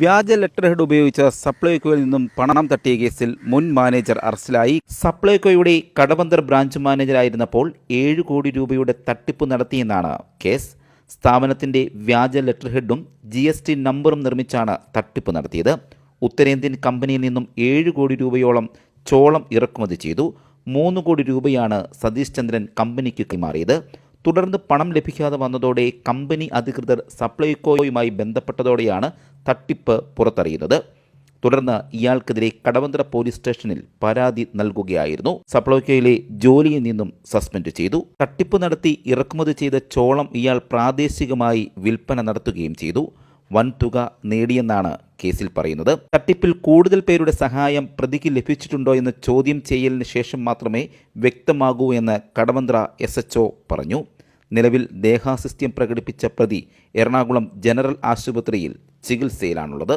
വ്യാജ letter head ഉപയോഗിച്ച് സപ്ലൈകോയിൽ നിന്നും പണം തട്ടിയ കേസിൽ മുൻ മാനേജർ അറസ്റ്റിലായി. സപ്ലൈകോയുടെ കടബന്തർ ബ്രാഞ്ച് മാനേജറായിരുന്നപ്പോൾ ഏഴ് കോടി രൂപയുടെ തട്ടിപ്പ് നടത്തിയെന്നാണ് കേസ്. സ്ഥാപനത്തിന്റെ വ്യാജ ലെറ്റർ ഹെഡും ജി എസ് ടി നമ്പറും നിർമ്മിച്ചാണ് തട്ടിപ്പ് നടത്തിയത്. ഉത്തരേന്ത്യൻ കമ്പനിയിൽ നിന്നും ഏഴ് കോടി രൂപയോളം ചോളം ഇറക്കുമതി ചെയ്തു. മൂന്ന് കോടി രൂപയാണ് സതീഷ് ചന്ദ്രൻ കമ്പനിക്ക് കൈമാറിയത്. തുടർന്ന് പണം ലഭിക്കാതെ വന്നതോടെ കമ്പനി അധികൃതർ സപ്ലൈകോയുമായി ബന്ധപ്പെട്ടതോടെയാണ് തട്ടിപ്പ് പുറത്തറിയുന്നത്. തുടർന്ന് ഇയാൾക്കെതിരെ കടവന്തര പോലീസ് സ്റ്റേഷനിൽ പരാതി നൽകുകയായിരുന്നു. സപ്ലൈകോയിലെ ജോലിയിൽ നിന്നും സസ്പെൻഡ് ചെയ്തു. തട്ടിപ്പ് നടത്തി ഇറക്കുമതി ചെയ്ത ചോളം ഇയാൾ പ്രാദേശികമായി വിൽപ്പന നടത്തുകയും ചെയ്തു. വൻതുക നേടിയെന്നാണ് കേസിൽ പറയുന്നത്. തട്ടിപ്പിൽ കൂടുതൽ പേരുടെ സഹായം പ്രതിക്ക് ലഭിച്ചിട്ടുണ്ടോ എന്ന് ചോദ്യം ചെയ്യലിന് ശേഷം മാത്രമേ വ്യക്തമാകൂ എന്ന് കടവന്ത്ര എസ് പറഞ്ഞു. നിലവിൽ ദേഹാസ്വസ്ഥ്യം പ്രകടിപ്പിച്ച പ്രതി എറണാകുളം ജനറൽ ആശുപത്രിയിൽ ചികിത്സയിലാണുള്ളത്.